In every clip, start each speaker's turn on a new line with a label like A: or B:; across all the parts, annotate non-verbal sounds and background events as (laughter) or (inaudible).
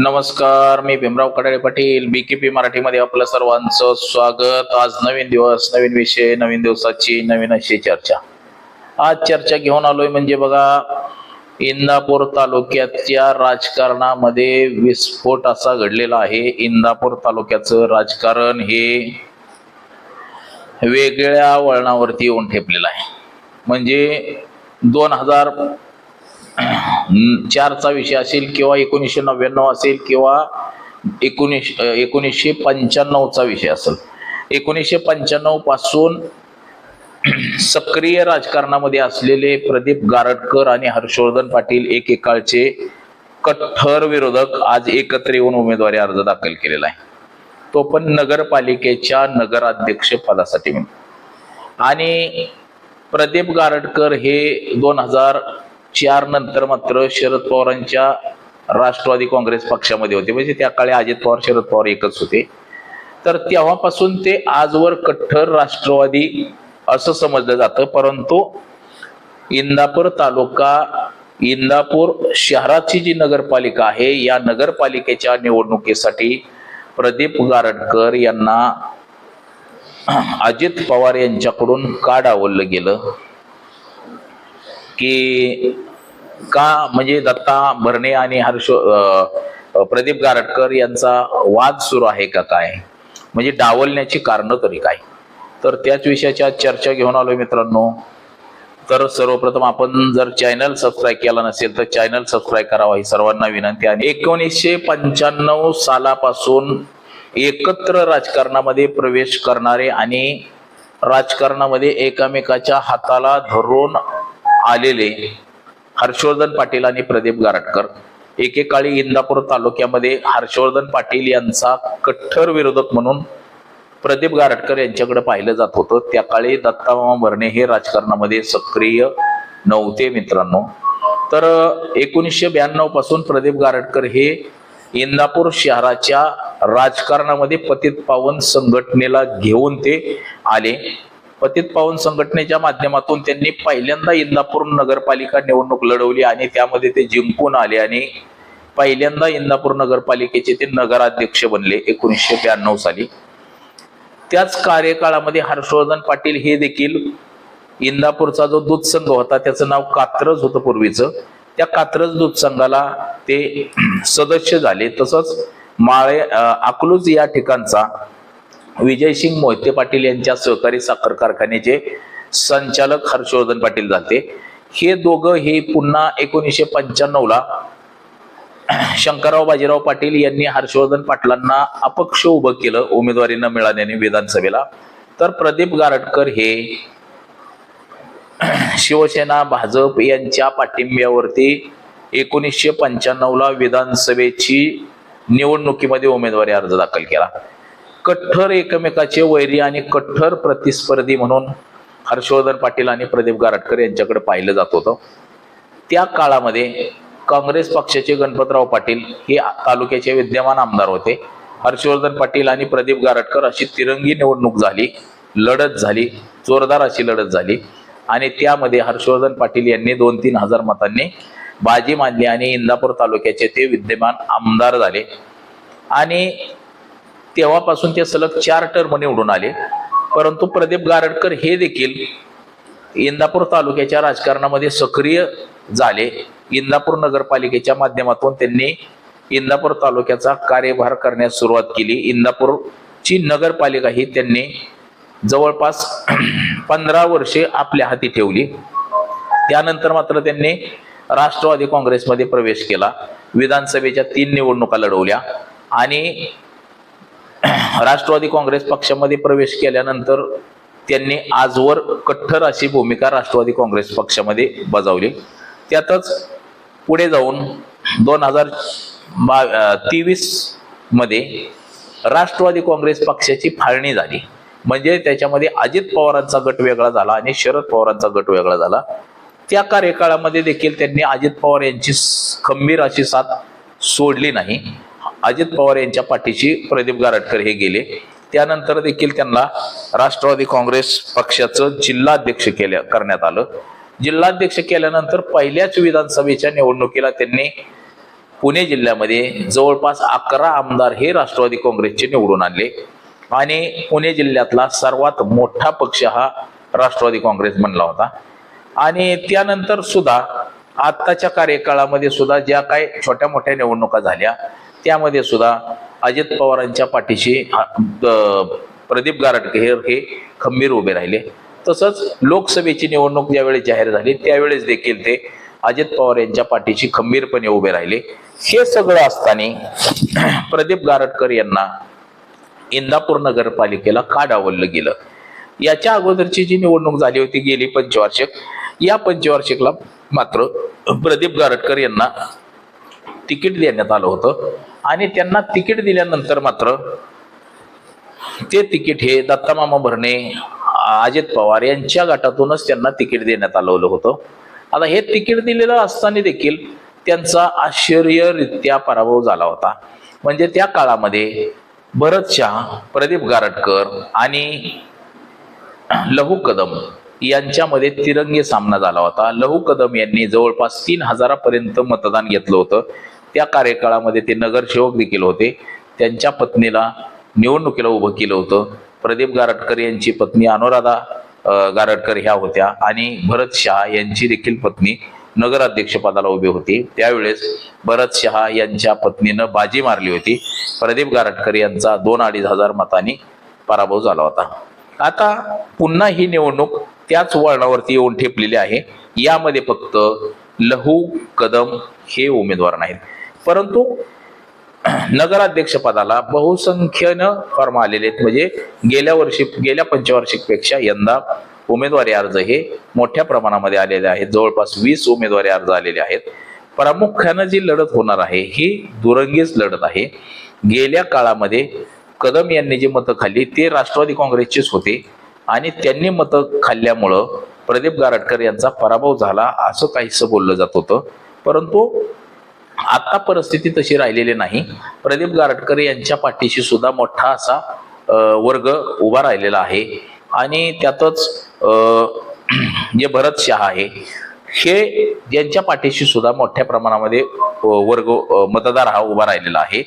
A: नमस्कार मी भीमराव कडाळे पाटील बीकेपी मराठीमध्ये आपलं सर्वांचं स्वागत. आज नवीन दिवस नवीन विषय नवीन दिवसाची नवीन अशी चर्चा. आज चर्चा घेऊन आलोय म्हणजे बघा इंदापूर तालुक्याच्या राजकारणामध्ये विस्फोट असा घडलेला आहे. इंदापूर तालुक्याचं राजकारण हे वेगळ्या वळणावरती येऊन ठेपलेलं आहे. म्हणजे दोन हजार चारचा विषय असेल किंवा एकोणीसशे नव्याण्णव असेल किंवा एकोणीस एकोणीसशे पंच्याण्णवचा विषय असेल. एकोणीसशे पंच्याण्णवपासून सक्रिय राजकारणामध्ये असलेले प्रदीप गारटकर आणि हर्षवर्धन पाटील एकेकाळचे कठ्ठर विरोधक आज एकत्र येऊन उमेदवारी अर्ज दाखल केलेला आहे. तो पण नगरपालिकेच्या नगराध्यक्ष पदासाठी आणि प्रदीप गारटकर हे दोन हजार चार नंतर मात्र शरद पवारांच्या राष्ट्रवादी काँग्रेस पक्षामध्ये होते. म्हणजे त्या काळी अजित पवार शरद पवार एकच होते. तर तेव्हापासून ते आजवर कट्टर राष्ट्रवादी असं समजलं जातं. परंतु इंदापूर तालुका इंदापूर शहराची जी नगरपालिका आहे या नगरपालिकेच्या निवडणुकीसाठी प्रदीप गारटकर यांना अजित पवार यांच्याकडून का डावललं गेलं. की का म्हणजे दत्ता भरणे आणि हर्ष प्रदीप गारटकर यांचा वाद सुरू आहे का काय? म्हणजे डावलण्याची कारणं तरी काय? तर त्याच विषयाच्या चर्चा घेऊन आलोय मित्रांनो. तर सर्वप्रथम आपण जर चॅनल सबस्क्राईब केला नसेल तर चॅनल सबस्क्राईब करावा ही सर्वांना विनंती आहे एकोणीसशे पंच्याण्णव सालापासून एकत्र राजकारणामध्ये प्रवेश करणारे आणि राजकारणामध्ये एकामेकाच्या हाताला धरून आलेले हर्षवर्धन पाटील आणि प्रदीप गारटकर. एकेकाळी इंदापूर तालुक्यामध्ये हर्षवर्धन पाटील यांचा कट्टर विरोधक म्हणून प्रदीप गारटकर यांच्याकडे पाहिलं जात होतं. त्या काळी दत्तामामा भरणे हे राजकारणामध्ये सक्रिय नव्हते मित्रांनो. तर एकोणीसशे ब्याण्णवपासून प्रदीप गारटकर हे इंदापूर शहराच्या राजकारणामध्ये पतित पावन संघटनेला घेऊन ते आले. पतित पावन संघटनेच्या माध्यमातून त्यांनी पहिल्यांदा इंदापूर नगरपालिका निवडणूक लढवली आणि त्यामध्ये ते जिंकून आले आणि पहिल्यांदा इंदापूर नगरपालिकेचे ते नगराध्यक्ष बनले एकोणीसशे ब्याण्णव साली. त्याच कार्यकाळामध्ये हर्षवर्धन पाटील हे देखील इंदापूरचा जो दूध संघ होता त्याचं नाव कात्रज होतं पूर्वीचं. त्या कात्रज दूध संघाला ते सदस्य झाले. तसंच माळे अकलूज या ठिकाणचा विजयसिंग मोहिते पाटील यांच्या सहकारी साखर कारखान्याचे संचालक हर्षवर्धन पाटील झाले हे दोघं हे पुन्हा एकोणीसशे पंच्याण्णवला शंकरराव बाजीराव पाटील यांनी हर्षवर्धन पाटलांना अपक्ष उभं केलं उमेदवारी न मिळाल्याने विधानसभेला. तर प्रदीप गारटकर हे शिवसेना भाजप यांच्या पाठिंब्यावरती एकोणीसशे पंच्याण्णवला विधानसभेची निवडणुकीमध्ये उमेदवारी अर्ज दाखल केला. कठ्ठर एकमेकाचे वैरी आणि कठ्ठर प्रतिस्पर्धी म्हणून हर्षवर्धन पाटील आणि प्रदीप गारटकर यांच्याकडे पाहिलं जात होतं. त्या काळामध्ये काँग्रेस पक्षाचे गणपतराव पाटील हे तालुक्याचे विद्यमान आमदार होते. हर्षवर्धन पाटील आणि प्रदीप गारटकर अशी तिरंगी निवडणूक झाली लढत झाली जोरदार अशी लढत झाली. आणि त्यामध्ये हर्षवर्धन पाटील यांनी दोन तीन हजार मतांनी बाजी मांडली आणि इंदापूर तालुक्याचे ते विद्यमान आमदार झाले. आणि तेव्हापासून ते सलग चार टर्म निवडून आले. परंतु प्रदीप गारडकर हे देखील इंदापूर तालुक्याच्या राजकारणामध्ये सक्रिय झाले. इंदापूर नगरपालिकेच्या माध्यमातून त्यांनी इंदापूर तालुक्याचा कार्यभार करण्यास सुरुवात केली. इंदापूरची नगरपालिका ही त्यांनी जवळपास (clears throat) पंधरा वर्षे आपल्या हाती ठेवली. त्यानंतर मात्र त्यांनी राष्ट्रवादी काँग्रेसमध्ये प्रवेश केला. विधानसभेच्या तीन निवडणुका लढवल्या आणि राष्ट्रवादी काँग्रेस पक्षामध्ये प्रवेश केल्यानंतर त्यांनी आजवर कठ्ठर अशी भूमिका राष्ट्रवादी काँग्रेस पक्षामध्ये बजावली. त्यातच पुढे जाऊन दोन हजार बा तेवीसमध्ये राष्ट्रवादी काँग्रेस पक्षाची फाळणी झाली. म्हणजे त्याच्यामध्ये अजित पवारांचा गट वेगळा झाला आणि शरद पवारांचा गट वेगळा झाला. त्या कार्यकाळामध्ये देखील त्यांनी अजित पवार यांची खंबीर अशी साथ सोडली नाही. अजित पवार यांच्या पाठीशी प्रदीप गारटकर हे गेले. त्यानंतर देखील त्यांना राष्ट्रवादी काँग्रेस पक्षाचं जिल्हाध्यक्ष केल्या करण्यात आलं. जिल्हाध्यक्ष केल्यानंतर पहिल्याच विधानसभेच्या निवडणुकीला त्यांनी पुणे जिल्ह्यामध्ये जवळपास अकरा आमदार हे राष्ट्रवादी काँग्रेसचे निवडून आणले. आणि पुणे जिल्ह्यातला सर्वात मोठा पक्ष हा राष्ट्रवादी काँग्रेस बनला होता. आणि त्यानंतर सुद्धा आत्ताच्या कार्यकाळामध्ये सुद्धा ज्या काही छोट्या मोठ्या निवडणुका झाल्या त्यामध्ये सुद्धा अजित पवारांच्या पाठीशी प्रदीप गारटकर हे खंबीर उभे राहिले. तसंच लोकसभेची निवडणूक ज्यावेळेस जाहीर झाली त्यावेळेस देखील ते अजित पवार यांच्या पाठीशी खंबीरपणे उभे राहिले. हे सगळं असताना (clears throat) प्रदीप गारटकर यांना इंदापूर नगरपालिकेला का डावललं गेलं? याच्या अगोदरची जी निवडणूक झाली होती गेली पंचवार्षिक या पंचवार्षिकला मात्र प्रदीप गारटकर यांना तिकीट देण्यात आलं होतं. आणि त्यांना तिकीट दिल्यानंतर मात्र ते तिकीट हे दत्तामामा भरणे अजित पवार यांच्या गटातूनच त्यांना तिकीट देण्यात आलं होतं. आता हे तिकीट दिलेलं असताना देखील त्यांचा आश्चर्यरित्या पराभव झाला होता. म्हणजे त्या काळामध्ये भरत शाह प्रदीप गारटकर आणि लहू कदम यांच्यामध्ये तिरंगी सामना झाला होता. लहू कदम यांनी जवळपास तीन हजारापर्यंत मतदान घेतलं होतं. त्या कार्यकाळामध्ये ते नगरसेवक देखील होते. त्यांच्या पत्नीला निवडणुकीला उभं केलं होतं. प्रदीप गारटकर यांची पत्नी अनुराधा गारटकर ह्या होत्या आणि भरत शहा यांची देखील पत्नी नगराध्यक्षपदाला उभी होती. त्यावेळेस भरत शहा यांच्या पत्नीनं बाजी मारली होती. प्रदीप गारटकर यांचा दोन अडीच हजार मतांनी पराभव झाला होता. आता पुन्हा ही निवडणूक त्याच वळणावरती येऊन ठेपलेली आहे. यामध्ये फक्त लहू कदम हे उमेदवार नाहीत. परंतु नगराध्यक्षपदाला बहुसंख्येनं फॉर्म आलेले आहेत. म्हणजे गेल्या वर्षी गेल्या पंचवार्षिकपेक्षा यंदा उमेदवारी अर्ज हे मोठ्या प्रमाणामध्ये आलेले आहेत. जवळपास वीस उमेदवारी अर्ज आलेले आहेत. प्रामुख्यानं जी लढत होणार आहे ही दुरंगीच लढत आहे. गेल्या काळामध्ये कदम यांनी जी मतं खाल्ली ते राष्ट्रवादी काँग्रेसचेच होते आणि त्यांनी मतं खाल्ल्यामुळं प्रदीप गारटकर यांचा पराभव झाला असं काहीसं बोललं जात होतं. परंतु आता परिस्थिती तशी राहिलेली नाही. प्रदीप गारटकर यांच्या पाठीशी सुद्धा मोठा असा वर्ग उभा राहिलेला आहे. आणि त्यातच जे भरत शहा आहे हे यांच्या पाठीशी सुद्धा मोठ्या प्रमाणामध्ये वर्ग मतदार हा उभा राहिलेला आहे.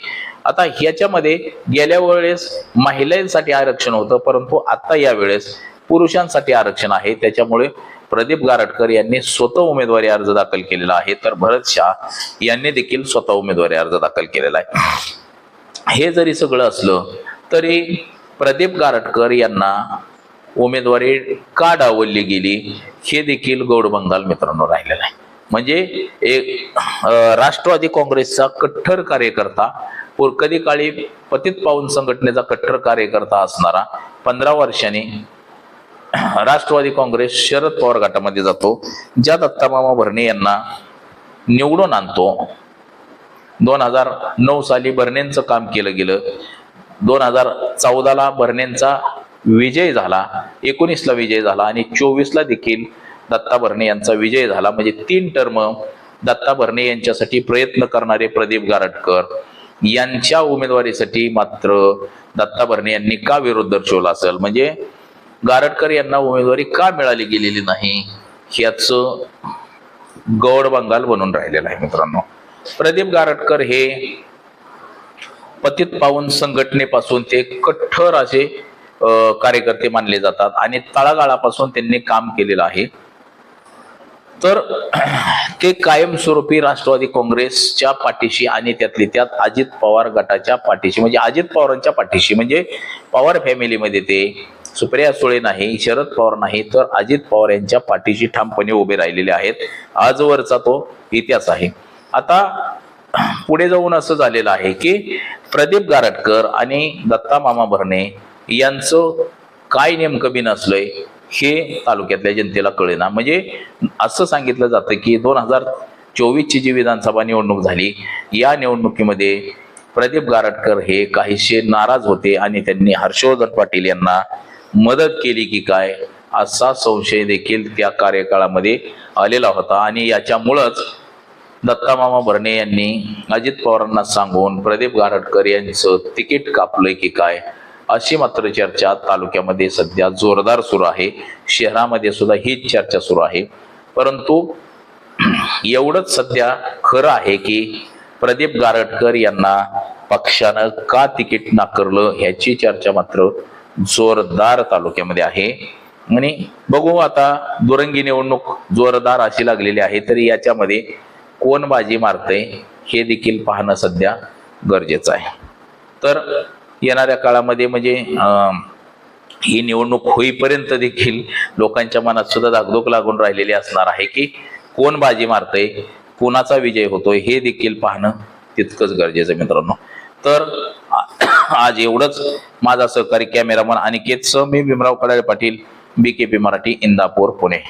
A: आता ह्याच्यामध्ये गेल्या वेळेस महिलांसाठी आरक्षण होतं परंतु आता यावेळेस पुरुषांसाठी आरक्षण आहे. त्याच्यामुळे प्रदीप गारटकर यांनी स्वतः उमेदवारी अर्ज दाखल केलेला आहे. तर भरत शाह यांनी देखील स्वतः उमेदवारी अर्ज दाखल केलेला आहे. हे जरी सगळं असलं तरी प्रदीप गारटकर यांना उमेदवारी का डावलली गेली हे देखील गौड बंगाल मित्रांनो राहिलेलं आहे. म्हणजे एक राष्ट्रवादी काँग्रेसचा कट्टर कार्यकर्ता कधी काळी पतित पाऊन संघटनेचा कट्टर कार्यकर्ता असणारा पंधरा वर्षांनी (coughs) राष्ट्रवादी काँग्रेस शरद पवार गटामध्ये जातो. ज्या दत्तामामा भरणे यांना निवडून आणतो. दोन हजार नऊ साली भरणेंचं काम केलं गेलं. दोन हजार चौदाला भरणेंचा विजय झाला. एकोणीसला विजय झाला आणि चोवीसला देखील दत्ता भरणे यांचा विजय झाला. म्हणजे तीन टर्म दत्ता भरणे यांच्यासाठी प्रयत्न करणारे प्रदीप गारटकर यांच्या उमेदवारीसाठी मात्र दत्ता भरणे यांनी का विरोध दर्शवला असेल? म्हणजे गारटकर यांना उमेदवारी का मिळाली गेलेली नाही? याचं गौड बंगाल बनून राहिलेलं आहे मित्रांनो. प्रदीप गारटकर हे पतित पावन संघटनेपासून ते कठोर असे कार्यकर्ते मानले जातात आणि तळागाळापासून त्यांनी काम केलेलं आहे. तर (clears throat) ते कायमस्वरूपी राष्ट्रवादी काँग्रेसच्या पाठीशी आणि त्यातली त्यात अजित पवार गटाच्या पाठीशी म्हणजे अजित पवारांच्या पाठीशी म्हणजे पवार फॅमिलीमध्ये ते सुप्रिया सुळे नाही शरद पवार नाही तर अजित पवार यांच्या पाठीशी ठामपणे उभे राहिलेले आहेत. आजवरचा तो इतिहास आहे. आता (clears throat) पुढे जाऊन असं झालेलं आहे की प्रदीप गारटकर आणि दत्ता मामा भरणे यांचं काय नेमकं बिन असलंय हे तालुक्यातल्या जनतेला कळेना. म्हणजे असं सांगितलं जातं की दोन हजार चोवीसची जी विधानसभा निवडणूक झाली या निवडणुकीमध्ये प्रदीप गारटकर हे काहीसे नाराज होते आणि त्यांनी हर्षवर्धन पाटील यांना मदत केली की काय असा संशय देखील त्या कार्यकाळामध्ये आलेला होता. आणि याच्यामुळंच दत्तामामा भरणे यांनी अजित पवारांना सांगून प्रदीप गारटकर यांचं तिकीट कापलंय की काय अशी मात्र चर्चा तालुक्यामध्ये सध्या जोरदार सुरू आहे. शहरामध्ये सुद्धा हीच चर्चा सुरू आहे. परंतु एवढंच सध्या खरं आहे की प्रदीप गारटकर यांना पक्षानं का तिकीट नाकारलं ह्याची चर्चा मात्र जोरदार तालुक्यामध्ये आहे. आणि बघू आता दुरंगी निवडणूक जोरदार अशी लागलेली आहे तरी याच्यामध्ये कोण बाजी मारतंय हे देखील पाहणं सध्या गरजेचं आहे. तर येणाऱ्या काळामध्ये म्हणजे ही निवडणूक होईपर्यंत देखील लोकांच्या मनात सुद्धा धाकधूक लागून राहिलेली असणार आहे की कोण बाजी मारतय कोणाचा विजय होतोय हे देखील पाहणं तितकंच गरजेचं मित्रांनो. तर आज एवढंच. माझा सहकारी कॅमेरामन अनिकेत सह मी Bhimrao Kadale Patil B K P Marathi Indapur Pune.